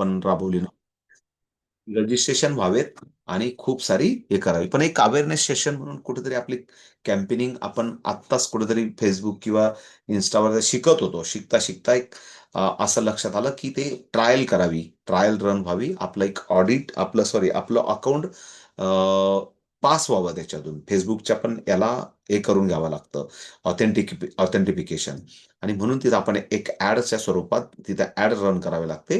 आपण राबवली ना रजिस्ट्रेशन व्हावेत आणि खूप सारी हे करावी. पण एक अवेअरनेस सेशन म्हणून कुठेतरी आपली कॅम्पेनिंग आपण आत्ताच कुठेतरी फेसबुक किंवा इन्स्टावर शिकत होतो. शिकता शिकता एक असं लक्षात आलं की ते ट्रायल करावी. ट्रायल रन व्हावी. आपलं एक ऑडिट आपलं सॉरी आपलं अकाउंट पास व्हावं त्याच्यातून. फेसबुकच्या पण याला हे करून घ्यावं लागतं. ऑथेंटिक ऑथेंटिफिकेशन आणि म्हणून तिथं आपण एक ॲडच्या स्वरूपात तिथं ॲड रन करावे लागते.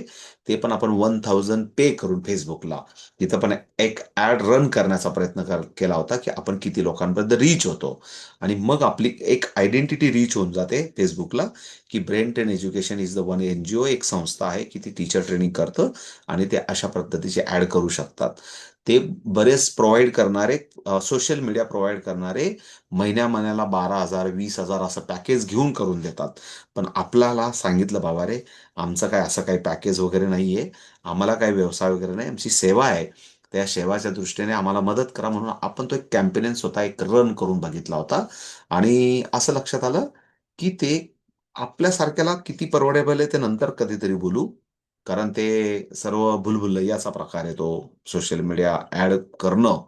ते पण आपण वन थाउजंड पे करून फेसबुकला तिथं पण एक ॲड रन करण्याचा प्रयत्न कर केला होता की आपण किती लोकांपर्यंत रीच होतो. आणि मग आपली एक आयडेंटिटी रीच होऊन जाते फेसबुकला की brain train education is the one N G O एक संस्था आहे की ती टीचर ट्रेनिंग करतं आणि ते अशा पद्धतीचे ॲड करू शकतात. ते बरेच प्रोव्हाइड करणारे सोशल मीडिया प्रोव्हाइड करणारे महिन्या महिन्याला बारा हजार वीस हजार असं पॅकेज घेऊन करून देतात. पण आपल्याला सांगितलं बाबा रे आमचं काय असं काही पॅकेज वगैरे नाही आहे आम्हाला काही व्यवसाय वगैरे नाही. आमची सेवा आहे. त्या सेवाच्या दृष्टीने आम्हाला मदत करा. म्हणून आपण तो एक कॅम्पेन स्वतः एक रन करून बघितला होता. आणि असं लक्षात आलं की ते आपल्यासारख्याला किती परवडेबल आहे ते नंतर कधीतरी बोलू. कारण ते सर्व भुलभुलैयाचा प्रकार आहे तो. सोशल मीडिया ऍड करणं.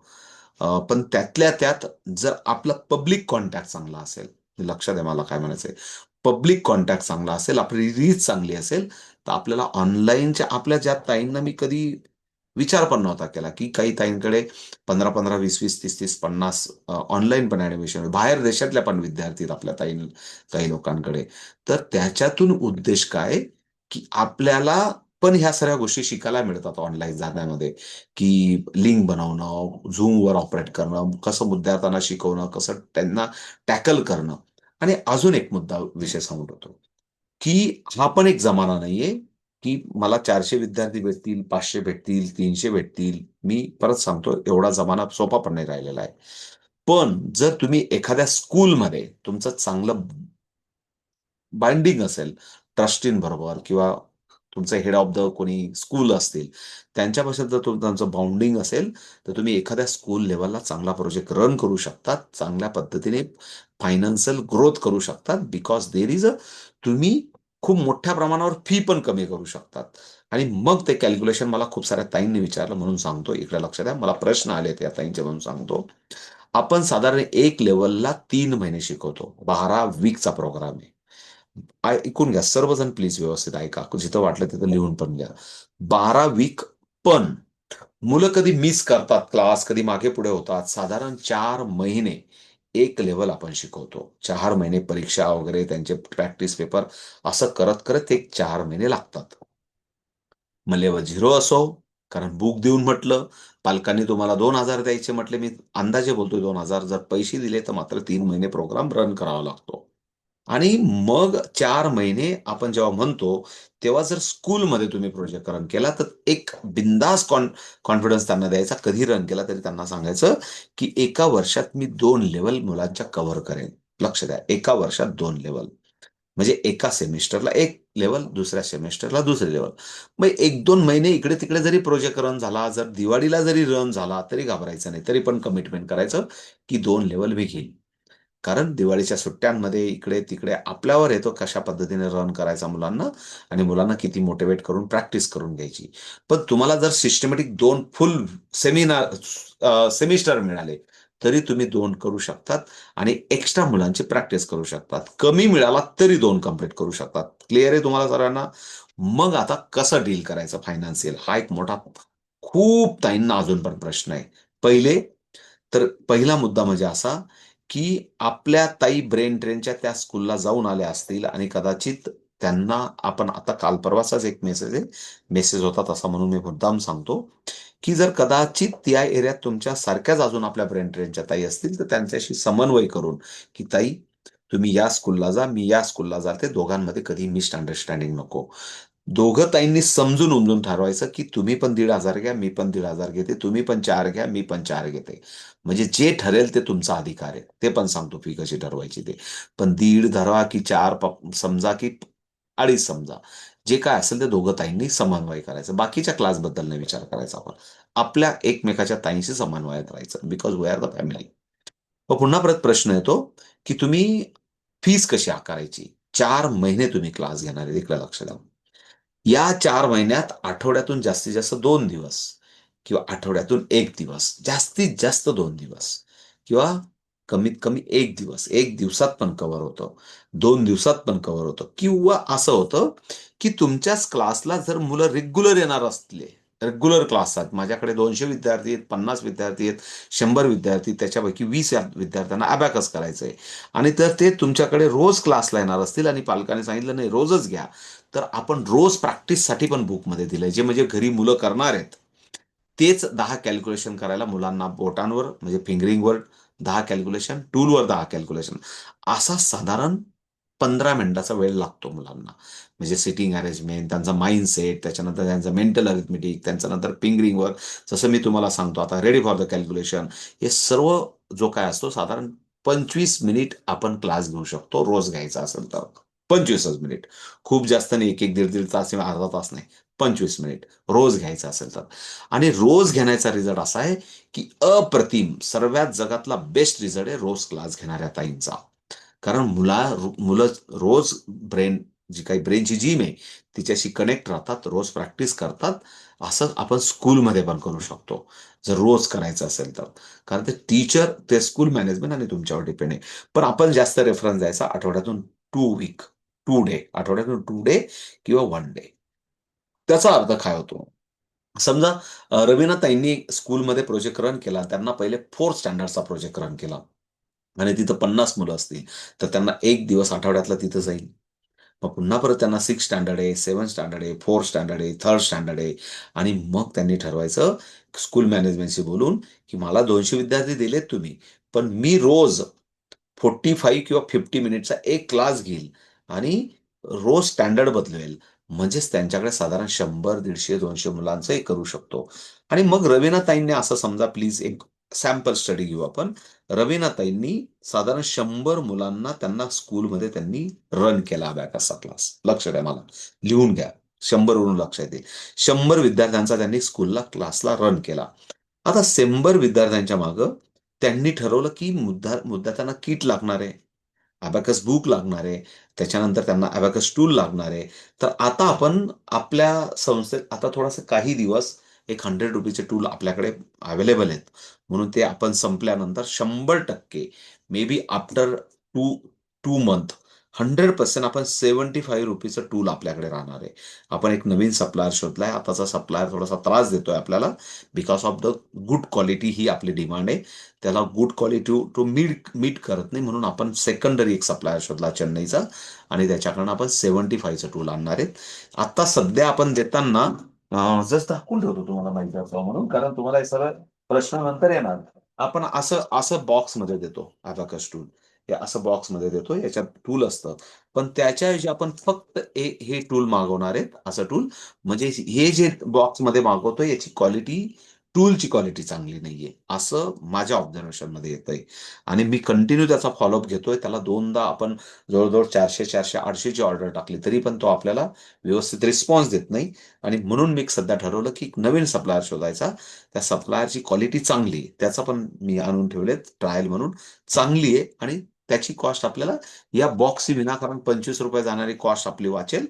पण त्यातल्या त्यात जर आपलं पब्लिक कॉन्टॅक्ट चांगला असेल लक्षात आहे मला काय म्हणायचंय. पब्लिक कॉन्टॅक्ट चांगला असेल आपली रीच चांगली असेल तर आपल्याला ऑनलाईनच्या आपल्या ज्या ताईंना मी कधी विचार पण नव्हता केला की काही ताईंकडे पंधरा पंधरा वीस वीस तीस तीस पन्नास ऑनलाईन पण ऍडमिशन बाहेर देशातल्या पण विद्यार्थी आपल्या ताई काही लोकांकडे. तर त्याच्यातून उद्देश काय? की आपल्याला पण ह्या सगळ्या गोष्टी शिकायला मिळतात ऑनलाईन जाण्यामध्ये की लिंक बनवणं झूमवर ऑपरेट करणं कसं विद्यार्थ्यांना शिकवणं कसं त्यांना टॅकल करणं. आणि अजून एक मुद्दा विषय सांगत होतो की हा पण एक जमाना नाहीये की मला चारशे विद्यार्थी भेटतील पाचशे भेटतील तीनशे भेटतील. मी परत सांगतो एवढा जमाना सोपा पण नाही राहिलेला आहे. पण जर तुम्ही एखाद्या स्कूलमध्ये तुमचं चांगलं बाइंडिंग असेल ट्रस्टीन बरोबर किंवा तुमचं हेड ऑफ द कोणी स्कूल असतील त्यांच्यापासून जर त्यांचं बाउंडिंग असेल तर तुम्ही एखाद्या स्कूल लेवलला चांगला प्रोजेक्ट रन करू शकतात चांगल्या पद्धतीने फायनान्शियल ग्रोथ करू शकतात बिकॉज देर इज अ तुम्ही खूप मोठ्या प्रमाणावर फी पण कमी करू शकतात. आणि मग ते कॅल्क्युलेशन मला खूप साऱ्या ताईंनी विचारलं म्हणून सांगतो इकडे लक्ष द्या मला प्रश्न आले त्या ताईंचे म्हणून सांगतो. आपण साधारण एक लेवलला तीन महिने शिकवतो बारा वीकचा प्रोग्राम आहे. ऐकून घ्या सर्वजण प्लीज व्यवस्थित ऐका. जिथं वाटलं तिथं लिहून पण घ्या बारा वीक पण मुलं कधी मिस करतात क्लास कधी मागे पुढे होतात. साधारण चार महिने एक लेवल आपण शिकवतो. चार महिने परीक्षा वगैरे त्यांचे प्रॅक्टिस पेपर असं करत करत एक चार महिने लागतात. मग लेवल झिरो असो कारण बुक देऊन म्हटलं पालकांनी तुम्हाला दोन हजार द्यायचे म्हटले मी अंदाजे बोलतोय दोन हजार. जर पैसे दिले तर मात्र तीन महिने प्रोग्राम रन करावा लागतो. आणि मग चार महिने आपण जेव्हा म्हणतो तेव्हा जर स्कूलमध्ये तुम्ही प्रोजेक्ट रन केला तर एक बिंदास कॉन कॉन्फिडन्स त्यांना द्यायचा. कधी रन केला तरी त्यांना सांगायचं की एका वर्षात मी दोन लेवल मुलांच्या कव्हर करेन. लक्ष द्या एका वर्षात दोन लेवल म्हणजे एका सेमिस्टरला एक लेवल दुसऱ्या सेमिस्टरला दुसरे लेवल मग एक दोन महिने इकडे तिकडे जरी प्रोजेक्ट रन झाला जर दिवाळीला जरी रन झाला तरी घाबरायचं नाही. तरी पण कमिटमेंट करायचं की दोन लेवल मी घेईल कारण दिवाळीच्या सुट्ट्यांमध्ये इकडे तिकडे आपल्यावर येतो कशा पद्धतीने रन करायचा मुलांना आणि मुलांना किती मोटिवेट करून प्रॅक्टिस करून घ्यायची. पण तुम्हाला जर सिस्टमॅटिक दोन फुल सेमिनार सेमिस्टर मिळाले तरी तुम्ही दोन करू शकतात आणि एक्स्ट्रा मुलांची प्रॅक्टिस करू शकतात. कमी मिळाला तरी दोन कंप्लीट करू शकतात. क्लिअर आहे तुम्हाला सर्वांना मग आता कसं डील करायचं फायनान्शियल हा एक मोठा खूप ताईंना अजून पण प्रश्न आहे. पहिले तर पहिला मुद्दा म्हणजे असा की आपल्या ताई ब्रेन ट्रेनच्या त्या स्कूलला जाऊन आल्या असतील आणि कदाचित त्यांना आपण आता काल परवाचाच एक मेसेज आहे मेसेज होता तसा म्हणून मी मुद्दाम सांगतो की जर कदाचित त्या एरियात तुमच्या सारख्याच अजून आपल्या ब्रेन ट्रेनच्या ताई असतील तर त्यांच्याशी समन्वय करून की ताई तुम्ही या स्कूलला जा मी या स्कूलला जाते दोघांमध्ये कधी मिसअंडरस्टँडिंग नको. दोघं ताईंनी समजून उमजून ठरवायचं की तुम्ही पण दीड हजार घ्या मी पण दीड हजार घेते तुम्ही पण चार घ्या मी पण चार घेते. म्हणजे जे ठरेल ते तुमचा अधिकार आहे. ते पण सांगतो फी कशी ठरवायची ते. पण दीड धरा की चार समजा की अडीच समजा. जे काय असेल ते दोघं ताईंनी समन्वय करायचं. बाकीच्या क्लासबद्दल नाही विचार करायचा आपण. आपल्या एकमेकाच्या ताईंशी समन्वय करायचं because we are the family मग पुन्हा परत प्रश्न येतो की तुम्ही फीस कशी आकारायची? चार महिने तुम्ही क्लास घेणार आहे इकडे लक्ष द्या. या चार महिन्यात आठवड्यातून जास्तीत जास्त दोन दिवस किंवा आठवड्यातून एक दिवस जास्तीत जास्त दोन दिवस किंवा कमीत कमी एक दिवस एक दिवसात पण कव्हर होतं दोन दिवसात पण कव्हर होतं. किंवा असं होतं की तुमच्याच क्लासला जर मुलं रेग्युलर येणार असले रेग्युलर क्लास आहेत माझ्याकडे दोनशे विद्यार्थी आहेत पन्नास विद्यार्थी आहेत शंभर विद्यार्थी त्याच्यापैकी वीस विद्यार्थ्यांना अबॅकस करायचं आहे आणि तर ते तुमच्याकडे रोज क्लासला येणार असतील आणि पालकांनी सांगितलं नाही रोजच घ्या. तर आपण रोज प्रॅक्टिससाठी पण बुकमध्ये दिलंय. जे म्हणजे घरी मुलं करणार आहेत तेच दहा कॅल्क्युलेशन करायला मुलांना बोटांवर म्हणजे फिंगरिंगवर दहा कॅल्क्युलेशन टूलवर दहा कॅल्क्युलेशन. असा साधारण पंधरा मिनिटाचा वेळ लागतो मुलांना. म्हणजे सिटिंग अरेंजमेंट त्यांचा माइंडसेट त्याच्यानंतर त्यांचं मेंटल अरिथमेटिक त्यांच्यानंतर फिंगरिंगवर जसं मी तुम्हाला सांगतो आता रेडी फॉर द कॅल्क्युलेशन हे सर्व जो काय असतो साधारण पंचवीस मिनिट आपण क्लास घेऊ शकतो रोज घ्यायचा असेल तर. पंचवीसच मिनिट. खूप जास्त नाही एक एक दीड दीड तास किंवा अर्धा तास नाही. पंचवीस मिनिट. रोज घ्यायचा असेल तर. आणि रोज घेण्याचा रिझल्ट असा आहे की अप्रतिम सर्वात जगातला बेस्ट रिझल्ट आहे रोज क्लास घेणाऱ्या ताईंचा. कारण मुला मुलं रोज ब्रेन जी काही ब्रेनची जिम आहे तिच्याशी कनेक्ट राहतात रोज प्रॅक्टिस करतात. असं आपण स्कूलमध्ये पण करू शकतो. जर रोज करायचं असेल तर. कारण ते टीचर ते स्कूल मॅनेजमेंट आणि तुमच्यावर डिपेंड आहे. पण आपण जास्त रेफरन्स द्यायचा आठवड्यातून टू वीक टू डे आठवड्यातून टू डे किंवा वन डे त्याचा अर्थ काय होतो? समजा रवीना ताईंनी स्कूलमध्ये प्रोजेक्ट रन केला. त्यांना पहिले फोर्थ स्टँडर्डचा प्रोजेक्ट रन केला. आणि तिथं पन्नास मुलं असतील. तर त्यांना एक दिवस आठवड्यातला तिथं जाईल. मग पुन्हा परत त्यांना सिक्स स्टँडर्ड आहे सेवन स्टँडर्ड आहे फोर्थ स्टँडर्ड आहे थर्ड स्टँडर्ड आहे. आणि मग त्यांनी ठरवायचं स्कूल मॅनेजमेंटशी बोलून की मला दोनशे विद्यार्थी दिलेत तुम्ही. पण मी रोज फोर्टी फाईव्ह किंवा फिफ्टी मिनिटचा एक क्लास घेईल. आणि रोज स्टँडर्ड बदलवेल म्हणजेच त्यांच्याकडे साधारण शंभर दीडशे दोनशे मुलांचंही करू शकतो. आणि मग रवीनाताईंनी असं समजा प्लीज एक सॅम्पल स्टडी घेऊ आपण. रवीनाताईंनी साधारण शंभर मुलांना त्यांना स्कूलमध्ये त्यांनी रन केला अभ्याकाचा क्लास. लक्ष द्या मला. लिहून घ्या. शंभर वरून लक्ष येते शंभर विद्यार्थ्यांचा त्यांनी स्कूलला क्लासला रन केला. आता शंभर विद्यार्थ्यांच्या मागं त्यांनी ठरवलं की मुद्दा मुद्दा त्यांना किट लागणार आहे. अबॅकस बुक लागणार आहे. त्याच्यानंतर त्यांना अबॅकस टूल लागणार आहे. तर आता आपण आपल्या संस्थेत आता थोडासा काही दिवस एक हंड्रेड रुपीचे टूल आपल्याकडे अवेलेबल आहेत. म्हणून ते आपण संपल्यानंतर शंभर टक्के maybe after two two month hundred percent आपण सेवन्टी फाईव्ह रुपीचं टूल आपल्याकडे राहणार आहे. आपण एक नवीन सप्लायर शोधलाय. आताचा सप्लायर थोडासा त्रास देतोय आपल्याला. Because of the good quality ही आपली डिमांड आहे. त्याला good quality to meet meet करत नाही. म्हणून आपण सेकंडरी एक सप्लायर शोधला चेन्नईचा. आणि त्याच्याकडनं आपण सेवन्टी फाईव्हचं टूल आणणार आहेत आता सध्या आपण देताना जस्ट दाखवून ठेवतो तुम्हाला माहिती असावं म्हणून. कारण तुम्हाला हे सगळं प्रश्न नंतर येणार. आपण असं असं बॉक्समध्ये देतो अबॅकस टूल हे असं बॉक्समध्ये देतो याच्यात टूल असतं पण त्याच्याऐवजी आपण फक्त हे टूल मागवणार आहेत असं टूल म्हणजे हे जे बॉक्समध्ये मागवतो याची क्वालिटी टूलची क्वालिटी चांगली नाहीये. असं माझ्या ऑब्झर्वेशनमध्ये येतंय. आणि मी कंटिन्यू त्याचा फॉलोअप घेतोय. त्याला दोनदा आपण जवळजवळ चारशे चारशे आठशेची ऑर्डर टाकली तरी पण तो आपल्याला व्यवस्थित रिस्पॉन्स देत नाही. आणि म्हणून मी सध्या ठरवलं की नवीन सप्लायर शोधायचा. त्या सप्लायरची क्वालिटी चांगली आहे. त्याचा पण मी आणून ठेवलेत ट्रायल म्हणून. चांगली आहे आणि त्याची कॉस्ट आपल्याला या बॉक्सची विनाकारण पंचवीस रुपये जाणारी कॉस्ट आपली वाचेल.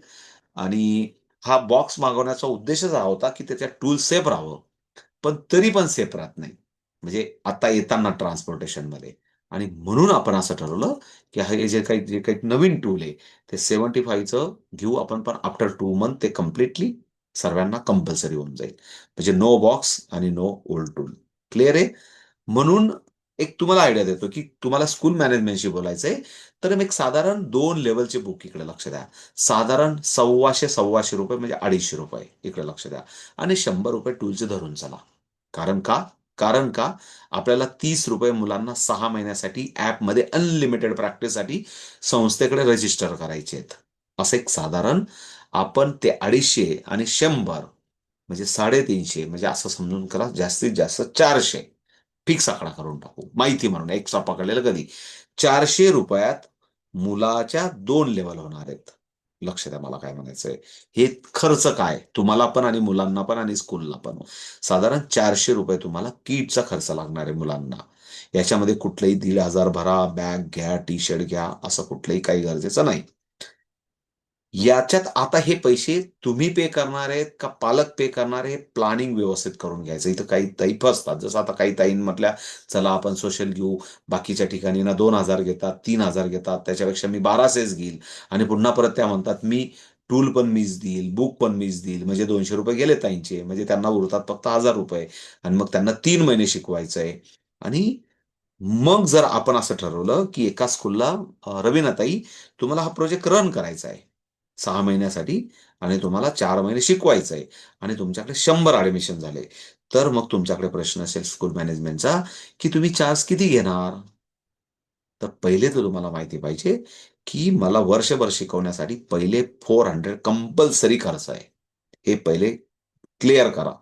आणि हा बॉक्स मागवण्याचा उद्देशच हा होता की त्याच्या टूल सेफ राहावं. पण तरी पण सेफ राहत नाही. म्हणजे आता येताना ट्रान्सपोर्टेशनमध्ये आणि म्हणून आपण असं ठरवलं की हे जे काही जे काही नवीन टूल आहे ते सेव्हन्टी फाईव्हचं घेऊ आपण पण आफ्टर टू मंथ ते कम्प्लिटली सर्वांना कंपल्सरी होऊन जाईल. म्हणजे नो बॉक्स आणि नो ओल्ड टूल क्लिअर आहे? म्हणून एक तुम्हाला आयडिया देतो की तुम्हाला स्कूल मॅनेजमेंटशी बोलायचंय तर एक साधारण दोन लेवलचे बुक इकडे लक्ष द्या. साधारण सव्वाशे सव्वाशे रुपये म्हणजे अडीचशे रुपये इकडे लक्ष द्या. आणि शंभर रुपये टूलचे धरून चला. कारण का? कारण का? आपल्याला तीस रुपये मुलांना सहा महिन्यासाठी ॲपमध्ये अनलिमिटेड प्रॅक्टिससाठी संस्थेकडे रजिस्टर करायचे आहेत. असं एक साधारण आपण ते अडीचशे आणि शंभर म्हणजे साडेतीनशे म्हणजे असं समजून करा जास्तीत जास्त चारशे. फिक्स आकडा करून टाकू. माहिती म्हणून एक्स्ट्रा पकडलेलं कधी चारशे रुपयात मुलाच्या दोन लेवल होणार आहेत. लक्ष द्या मला काय म्हणायचंय. हे खर्च काय? तुम्हाला पण आणि मुलांना पण आणि स्कूलला पण. साधारण चारशे रुपये तुम्हाला किटचा खर्च लागणार आहे मुलांना. याच्यामध्ये कुठलंही दीड हजार भरा बॅग घ्या टी शर्ट घ्या असं कुठलंही काही गरजेचं नाही. याच्यात आता हे पैसे तुम्ही पे करणार आहेत का पालक पे करणार हे प्लॅनिंग व्यवस्थित करून घ्यायचं. इथं काही ताई फसतात. जसं आता काही ताईन म्हटल्या चला आपण सोशल घेऊ. बाकीच्या ठिकाणी ना दोन हजार घेतात तीन हजार घेतात. त्याच्यापेक्षा मी बाराशेच घेईल. आणि पुन्हा परत त्या म्हणतात मी टूल पण मीच देईल बुक पण मीच देईल. म्हणजे दोनशे रुपये गेले ताईंचे. म्हणजे त्यांना उरतात फक्त हजार रुपये. आणि मग त्यांना तीन महिने शिकवायचं आहे आणि मग जर आपण असं ठरवलं की एका स्कूलला रवीनाताई तुम्हाला हा प्रोजेक्ट रन करायचा आहे. सहा महिन्यासाठी आणि तुम्हाला चार महिने शिकवायचं आहे आणि तुमच्याकडे शंभर ऍडमिशन झाले. तर मग तुमच्याकडे प्रश्न असेल स्कूल मॅनेजमेंटचा की तुम्ही चार्ज किती घेणार? तर पहिले तर तुम्हाला माहिती पाहिजे की मला वर्षभर शिकवण्यासाठी पहिले फोर हंड्रेड कंपल्सरी खर्च आहे. हे पहिले क्लिअर करा.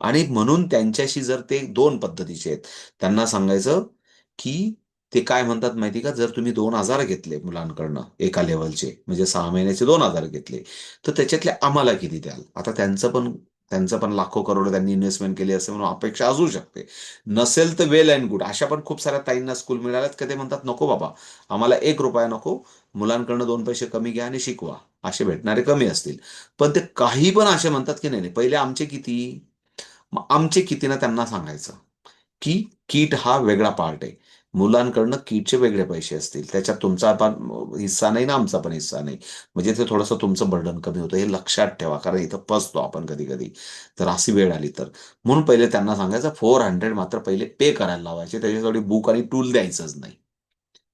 आणि म्हणून त्यांच्याशी जर ते दोन पद्धतीचे आहेत त्यांना सांगायचं की ते काय म्हणतात माहिती का? जर तुम्ही दोन हजार घेतले मुलांकडनं एका लेवलचे म्हणजे सहा महिन्याचे दोन हजार घेतले तर त्याच्यातले आम्हाला किती द्याल? आता त्यांचं पण त्यांचं पण लाखो करोड त्यांनी इन्व्हेस्टमेंट केली असे म्हणून अपेक्षा असू शकते. नसेल तर वेल अँड गुड अशा पण खूप साऱ्या ताईंना स्कूल मिळाल्यात का ते म्हणतात नको बाबा आम्हाला एक रुपया नको मुलांकडनं दोन पैसे कमी घ्या आणि शिकवा. असे भेटणारे कमी असतील. पण ते काही पण असे म्हणतात की नाही नाही पहिले आमचे किती? मग आमचे किती ना त्यांना सांगायचं? की कीट हा वेगळा पार्ट आहे. मुलांकडनं किटचे वेगळे पैसे असतील. त्याच्यात तुमचा पण हिस्सा नाही ना आमचा पण हिस्सा नाही. म्हणजे ते थोडंसं तुमचं बर्डन कमी होतं हे लक्षात ठेवा. कारण इथं फसतो आपण कधी कधी तर अशी वेळ आली तर. म्हणून पहिले त्यांना सांगायचं फोर हंड्रेड मात्र पहिले पे करायला लावायचे. त्याच्यासाठी बुक आणि टूल द्यायचंच नाही.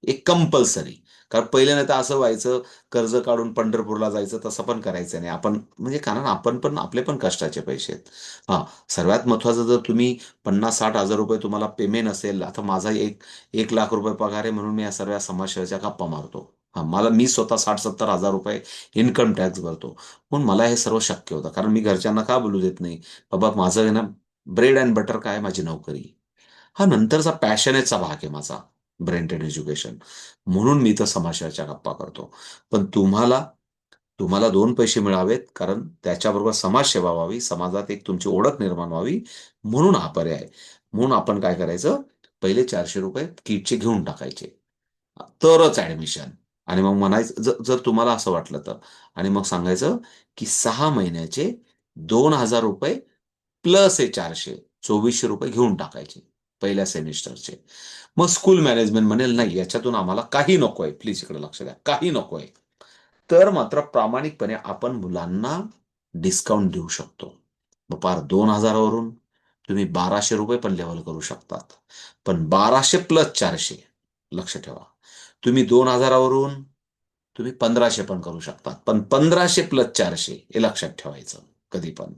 एक कंपल्सरी कारण पहिले नाही तर असं व्हायचं कर्ज काढून पंढरपूरला जायचं तसं पण करायचं नाही. आपण म्हणजे कारण आपण पण आपले पण कष्टाचे पैसे आहेत. हा सर्वात महत्वाचं जर तुम्ही पन्नास साठ हजार रुपये तुम्हाला पेमेंट असेल आता माझा एक एक लाख रुपये पगार आहे म्हणून मी या सर्व समाजसेवेच्या गप्पा मारतो. मला मी स्वतः साठ सत्तर हजार रुपये इन्कम टॅक्स भरतो. म्हणून मला हे सर्व शक्य होतं. कारण मी घरच्यांना का बोलू देत नाही? बाबा माझं आहे ना ब्रेड अँड बटर काय माझी नोकरी? हा नंतरचा पॅशनेचा भाग आहे माझा. Brain train education. म्हणून मी तर समाजाच्या गप्पा करतो. पण तुम्हाला तुम्हाला दोन पैसे मिळावेत कारण त्याच्याबरोबर समाजसेवा व्हावी समाजात एक तुमची ओळख निर्माण व्हावी म्हणून हा पर्याय म्हणून आपण काय करायचं? पहिले चारशे रुपये किटचे घेऊन टाकायचे. तरच ऍडमिशन. आणि मग म्हणायचं जर तुम्हाला असं वाटलं तर. आणि मग सांगायचं की सहा महिन्याचे दोन हजार रुपये प्लस हे चारशे चोवीसशे रुपये घेऊन टाकायचे. पहिल्या सेमिस्टरचे. मग स्कूल मॅनेजमेंट म्हणेल नाही याच्यातून आम्हाला काही नको आहे प्लीज इकडे लक्ष द्या. काही नको आहे तर मात्र प्रामाणिकपणे आपण मुलांना डिस्काउंट देऊ शकतो. मग पार दोन हजारावरून तुम्ही बाराशे रुपये पण लेवल करू शकतात. पण बाराशे प्लस चारशे लक्ष ठेवा. तुम्ही दोन हजारावरून तुम्ही पंधराशे पण करू शकतात. पण पंधराशे प्लस चारशे हे लक्षात ठेवायचं कधी पण.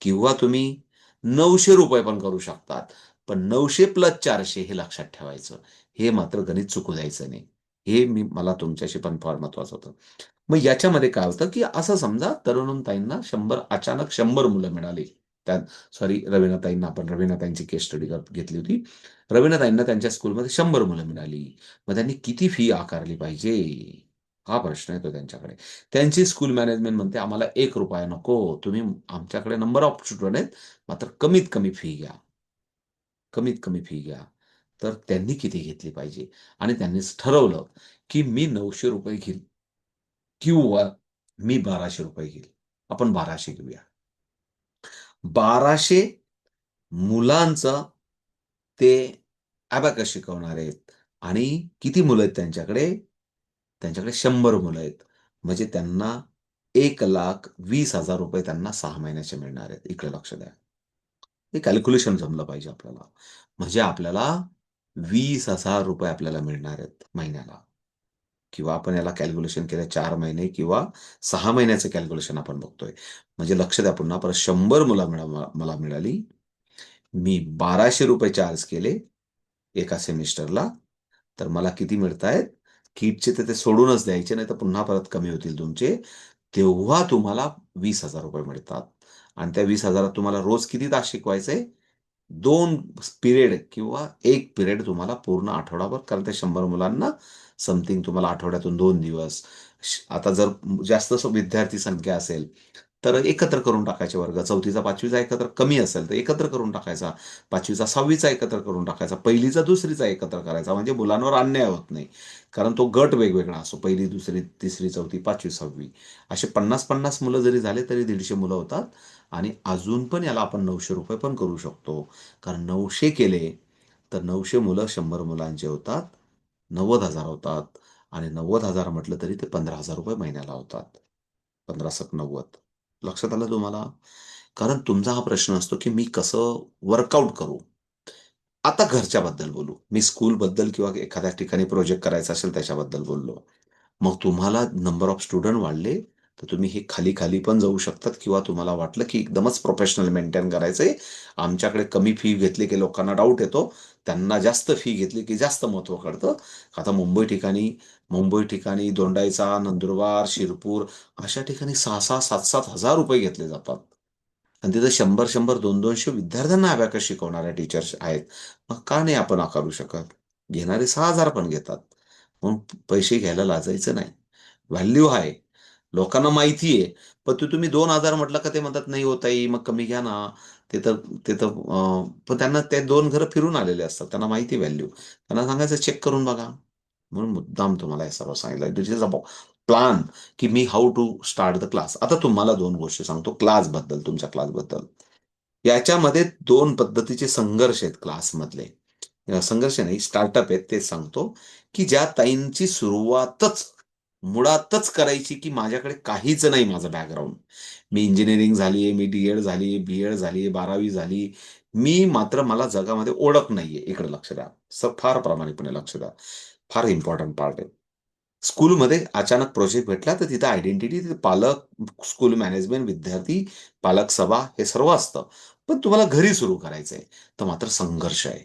किंवा तुम्ही नऊशे रुपये पण करू शकतात. पण नऊशे प्लस चारशे हे लक्षात ठेवायचं. हे मात्र गणित चुकू द्यायचं नाही. हे मी मला तुमच्याशी पण फार महत्वाचं होतं. मग याच्यामध्ये काय होतं की असं समजा तरुणताईंना शंभर अचानक शंभर मुलं मिळाली. त्यात सॉरी रवीनाताईंना आपण रवीनाताईंची केस स्टडी घेतली होती. रवीनाताईंना त्यांच्या स्कूलमध्ये शंभर मुलं मिळाली. मग त्यांनी किती फी आकारली पाहिजे? हा प्रश्न येतो त्यांच्याकडे. त्यांची स्कूल मॅनेजमेंट म्हणते आम्हाला एक रुपया नको. तुम्ही आमच्याकडे नंबर ऑफ स्टुडंट आहेत. मात्र कमीत कमी फी घ्या. कमीत कमी फी घ्या तर त्यांनी किती घेतली पाहिजे? आणि त्यांनी ठरवलं की मी नऊशे रुपये घेईल किंवा मी बाराशे रुपये घेईल. आपण बाराशे घेऊया. बाराशे मुलांचं ते ॲबॅकस शिकवणार आहेत. आणि किती मुलं आहेत त्यांच्याकडे? त्यांच्याकडे शंभर मुलं आहेत. म्हणजे त्यांना एक लाख वीस हजार रुपये त्यांना सहा महिन्याचे मिळणार आहेत. इकडे लक्ष द्या. हे कॅल्क्युलेशन जमलं पाहिजे आपल्याला. म्हणजे आपल्याला वीस हजार रुपये आपल्याला मिळणार आहेत महिन्याला. किंवा आपण याला कॅल्क्युलेशन केलं चार महिने किंवा सहा महिन्याचं कॅल्क्युलेशन आपण बघतोय. म्हणजे लक्ष द्या पुन्हा परत शंभर मुलं मिळा मला मिळाली. मी बाराशे रुपये चार्ज केले एका सेमिस्टरला तर मला किती मिळत आहेत किटचे तर ते सोडूनच द्यायचे नाही तर पुन्हा परत कमी होतील तुमचे. तेव्हा तुम्हाला वीस हजार रुपये मिळतात. आणि त्या वीस हजारात तुम्हाला रोज किती तास शिकवायचे? दोन पिरियड किंवा एक पिरियड तुम्हाला पूर्ण आठवडाभर कारण त्या शंभर मुलांना समथिंग तुम्हाला आठवड्यातून दोन दिवस. श- आता जर जास्त विद्यार्थी संख्या असेल तर एकत्र करून टाकायचे वर्ग. चौथीचा पाचवीचा एकत्र कमी असेल तर एकत्र करून टाकायचा. पाचवीचा सहावीचा एकत्र करून टाकायचा. पहिलीचा दुसरीचा एकत्र करायचा. म्हणजे मुलांवर अन्याय होत नाही. कारण तो गट वेगवेगळा असो पहिली दुसरी तिसरी चौथी पाचवी सहावी. असे पन्नास पन्नास मुलं जरी झाले तरी दीडशे मुलं होतात. आणि अजून पण याला आपण नऊशे रुपये पण करू शकतो. कारण नऊशे केले तर नऊशे मुलं शंभर मुलांचे होतात नव्वद हजार होतात. आणि नव्वद हजार म्हटलं तरी ते पंधरा हजार रुपये महिन्याला होतात. पंधरा सक नव्वद. लक्षात आलं तुम्हाला? कारण तुमचा हा प्रश्न असतो की मी कसं वर्कआउट करू? आता घरच्याबद्दल बोलू. मी स्कूलबद्दल किंवा एखाद्या ठिकाणी प्रोजेक्ट करायचा असेल त्याच्याबद्दल बोललो. मग तुम्हाला नंबर ऑफ स्टुडंट वाढले तर तुम्ही हे खाली खाली पण जाऊ शकतात किंवा तुम्हाला वाटलं की एकदमच प्रोफेशनल मेंटेन करायचंय. आमच्याकडे कमी फी घेतली की लोकांना डाऊट येतो. त्यांना जास्त फी घेतली की जास्त महत्त्व कळतं. आता मुंबई ठिकाणी मुंबई ठिकाणी दोंडाईचा नंदुरबार शिरपूर अशा ठिकाणी सहा सहा सात सात हजार रुपये घेतले जातात. आणि तिथं शंभर शंभर दोन दोनशे विद्यार्थ्यांना अभ्याकस शिकवणाऱ्या टीचर्स आहेत. मग का नाही आपण आकारू शकत? घेणारे सहा हजार पण घेतात. म्हणून पैसे घ्यायला लाजायचं नाही. व्हॅल्यू आहे लोकांना माहिती आहे पण तू तुम्ही दोन हजार म्हटलं का ते म्हणतात नाही होता येईल मग कमी घ्या ना. ते तर ते तर पण त्यांना ते दोन घरं फिरून आलेले असतात. त्यांना माहिती व्हॅल्यू त्यांना सांगायचं चेक करून बघा. म्हणून मुद्दाम तुम्हाला हे सर्व सांगितलं. दिस इज अ प्लान की मी how to start the class आता तुम्हाला दोन गोष्टी सांगतो. क्लासबद्दल तुमच्या क्लासबद्दल याच्यामध्ये दोन पद्धतीचे संघर्ष आहेत क्लासमधले संघर्ष नाही स्टार्टअप आहेत ते सांगतो. की ज्या ताईंची सुरुवातच मुळातच करायची की माझ्याकडे काहीच नाही माझं बॅकग्राऊंड मी इंजिनिअरिंग झाली आहे मी डी एड झाली बी एड झाली बारावी झाली. मी मात्र मला जगामध्ये ओळख नाहीये इकडे लक्ष द्या. स फार प्रामाणिकपणे लक्ष द्या. फार इम्पॉर्टंट पार्ट आहे. स्कूलमध्ये अचानक प्रोजेक्ट भेटला तर तिथं आयडेंटिटी तिथे पालक स्कूल मॅनेजमेंट विद्यार्थी पालक सभा हे सर्व असतं. पण तुम्हाला घरी सुरू करायचंय तर मात्र संघर्ष आहे.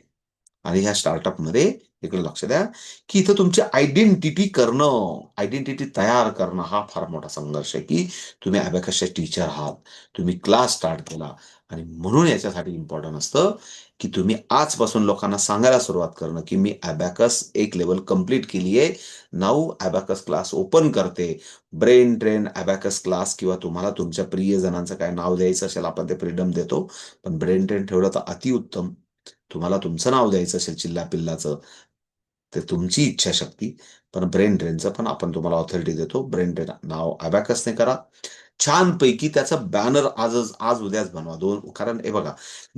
आणि ह्या स्टार्टअपमध्ये इकडे लक्ष द्या की इथं तुमची आयडेंटिटी करणं आयडेंटिटी तयार करणं हा फार मोठा संघर्ष आहे की तुम्ही अबॅकसचे टीचर आहात तुम्ही क्लास स्टार्ट केला आणि म्हणून याच्यासाठी इम्पॉर्टंट असतं की तुम्ही आजपासून लोकांना सांगायला सुरुवात करणं की मी अबॅकस एक लेवल कंप्लीट केली आहे नाऊ अबॅकस क्लास ओपन करते. ब्रेन ट्रेन अबॅकस क्लास किंवा तुम्हाला तुमच्या प्रियजनांचं काय नाव द्यायचं असेल आपण ते फ्रीडम देतो पण ब्रेन ट्रेन ठेवलं तर अतिउत्तम. तुम्हाला तुमचं नाव द्यायचं असेल चिल्ला पिल्लाचं ते तुमची इच्छाशक्ती. पण ब्रेन ड्रेनचं पण आपण तुम्हाला ऑथॉरिटी देतो. ब्रेन ड्रेन नाव अबॅकसने करा. छानपैकी त्याचा बॅनर आजच आज उद्याच बनवा. दोन कारण हे बघा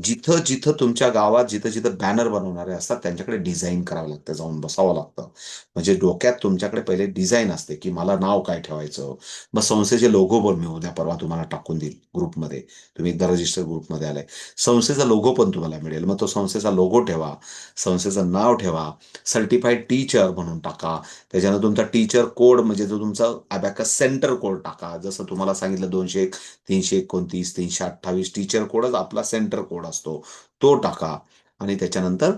जिथं जिथं तुमच्या गावात जिथं जिथं बॅनर बनवणारे असतात त्यांच्याकडे डिझाईन करावं लागतं जाऊन बसावं लागतं. म्हणजे डोक्यात तुमच्याकडे पहिले डिझाईन असते की मला नाव काय ठेवायचं? मग संस्थेचे लोगो पण मी उद्या परवा तुम्हाला टाकून देईल ग्रुपमध्ये. तुम्ही एकदा रजिस्टर ग्रुपमध्ये आलाय. संस्थेचा लोगो पण तुम्हाला मिळेल. मग तो संस्थेचा लोगो ठेवा संस्थेचं नाव ठेवा सर्टिफाईड टीचर म्हणून टाका. त्याच्यानं तुमचा टीचर कोड म्हणजे जो तुमचा अबॅकस सेंटर कोड टाका. जसं तुम्हाला सांगितलं दोनशे एक तीनशे एकोणतीस तीनशे अठ्ठावीस. टीचर कोडच आपला सेंटर कोड असतो. तो टाका. आणि त्याच्यानंतर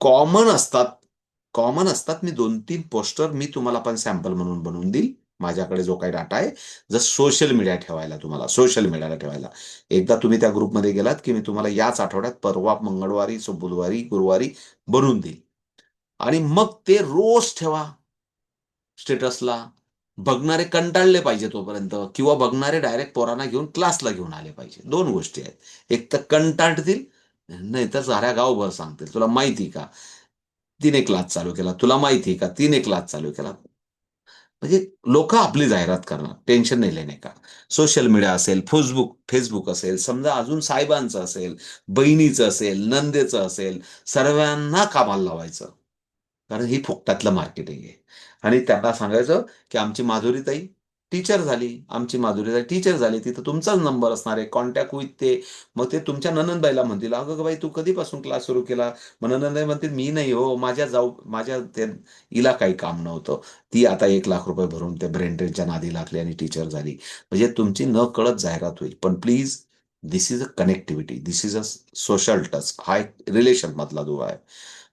कॉमन असतात. कॉमन असतात. मी दोन तीन पोस्टर मी तुम्हाला पण सॅम्पल म्हणून बनवून देईल. माझ्याकडे जो काही डाटा आहे जर सोशल मीडिया ठेवायला तुम्हाला सोशल मीडियाला ठेवायला. एकदा तुम्ही त्या ग्रुपमध्ये गेलात की मी तुम्हाला याच आठवड्यात परवा मंगळवारी बुधवारी गुरुवारी बनवून देईल. आणि मग ते रोज ठेवा. स्टेटसला बघणारे कंटाळले पाहिजे तोपर्यंत किंवा बघणारे डायरेक्ट पोरांना घेऊन क्लासला घेऊन आले पाहिजे. दोन गोष्टी आहेत. एक तर कंटाळतील नाही तर साऱ्या गावभर सांगतील. तुला माहिती का? तिने क्लास चालू केला. तुला माहिती का? तिने क्लास चालू केला. म्हणजे लोक आपली जाहिरात करणार. टेन्शन नाही लेणे का? सोशल मीडिया असेल फेसबुक फेसबुक असेल समजा अजून साहेबांचं असेल बहिणीचं असेल नंदेचं असेल सर्वांना कामाला लावायचं. कारण ही फुकटातलं मार्केटिंग आहे. आणि त्यांना सांगायचं की आमची माधुरीताई टीचर झाली. आमची माधुरीताई टीचर झाली. तिथं तुमचाच नंबर असणार आहे. कॉन्टॅक्ट विथ ते. मग ते तुमच्या ननंदबाईला म्हणतील अगं बाई तू कधीपासून क्लास सुरू केला? मग ननंदबाई म्हणतील मी नाही हो. माझ्या जाऊ माझ्या ते हिला काही काम नव्हतं. ती आता एक लाख रुपये भरून ते ब्रेन ट्रेनच्या नादी लागली आणि टीचर झाली. म्हणजे तुमची न कळत जाहिरात होईल. पण please this is a connectivity this is a social touch हा एक रिलेशन मधला दुवा आहे.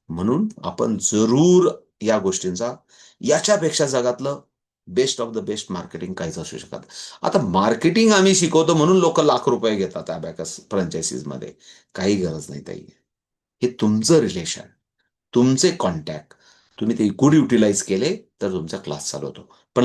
म्हणून आपण जरूर या गोष्टींचा याच्यापेक्षा जगातलं best of the best marketing काहीच असू शकत. आता मार्केटिंग आम्ही शिकवतो म्हणून लोक लाख रुपये घेतात अबॅकस फ्रँचायसीजमध्ये काही गरज नाही ताई. हे तुमचं रिलेशन तुमचे कॉन्टॅक्ट तुम्ही ते गुड युटिलाइज केले तर तुमचा क्लास चालवतो पण